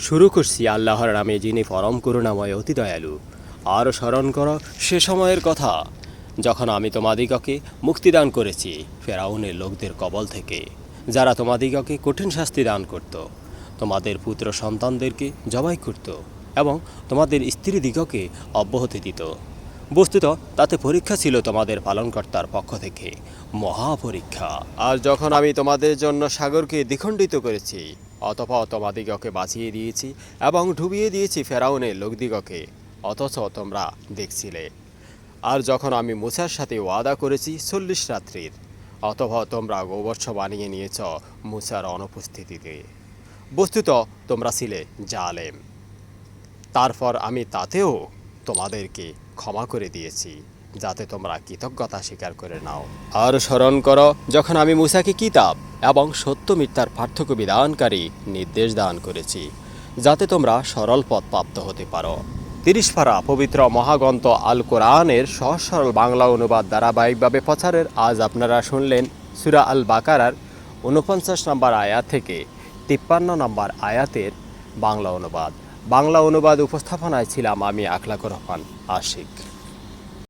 শুরু করছি আল্লাহর নামে যিনি পরম করুণাময় অতি দয়ালু। আর স্মরণ করো, সে সময়ের কথা, যখন আমি তোমাদিগকে মুক্তিদান করেছি ফেরাউনের লোকদের কবল থেকে, যারা তোমাদিগকে কঠিন শাস্তি দান করত, তোমাদের পুত্র সন্তানদেরকে জবাই করত এবং তোমাদের স্ত্রীদিগকে অব্যাহতি দিত। বস্তুত, তাতে পরীক্ষা ছিল তোমাদের পালনকর্তার পক্ষ থেকে। মহাপরীক্ষা। আর যখন আমি তোমাদের জন্য সাগরকে দ্বিখণ্ডিত করেছি অতপর তোমাদিগকে বাঁচিয়ে দিয়েছি এবং ডুবিয়ে দিয়েছি ফেরাউনের লোকদিগকে, অথচ তোমরা দেখছিলে। আর যখন আমি মুসার সাথে ওয়াদা করেছি চল্লিশ রাত্রির, অথবা তোমরা গোবর্ষ বানিয়ে নিয়েছ মুসার অনুপস্থিতিতে। বস্তুত, তোমরা ছিলে জালেম। তারপর আমি তাতেও তোমাদেরকে ক্ষমা করে দিয়েছি, যাতে তোমরা কৃতজ্ঞতা স্বীকার করে নাও। আর স্মরণ করো, যখন আমি মুসাকে কিতাব এবং সত্য মিথ্যার পার্থক্য বিধানকারী নির্দেশ দান করেছি, যাতে তোমরা সরল পথ প্রাপ্ত হতে পারো। তিরিশ ফারা পবিত্র মহাগন্ত আল কোরআনের সহজ সরল বাংলা অনুবাদ ধারাবাহিকভাবে প্রচারের আজ আপনারা শুনলেন সুরা আল বাকারার উনপঞ্চাশ নম্বর আয়াত থেকে তিপ্পান্ন নম্বর আয়াতের বাংলা অনুবাদ। বাংলা অনুবাদ উপস্থাপনায় ছিলাম আমি আখলাকুর রহমান আশিক।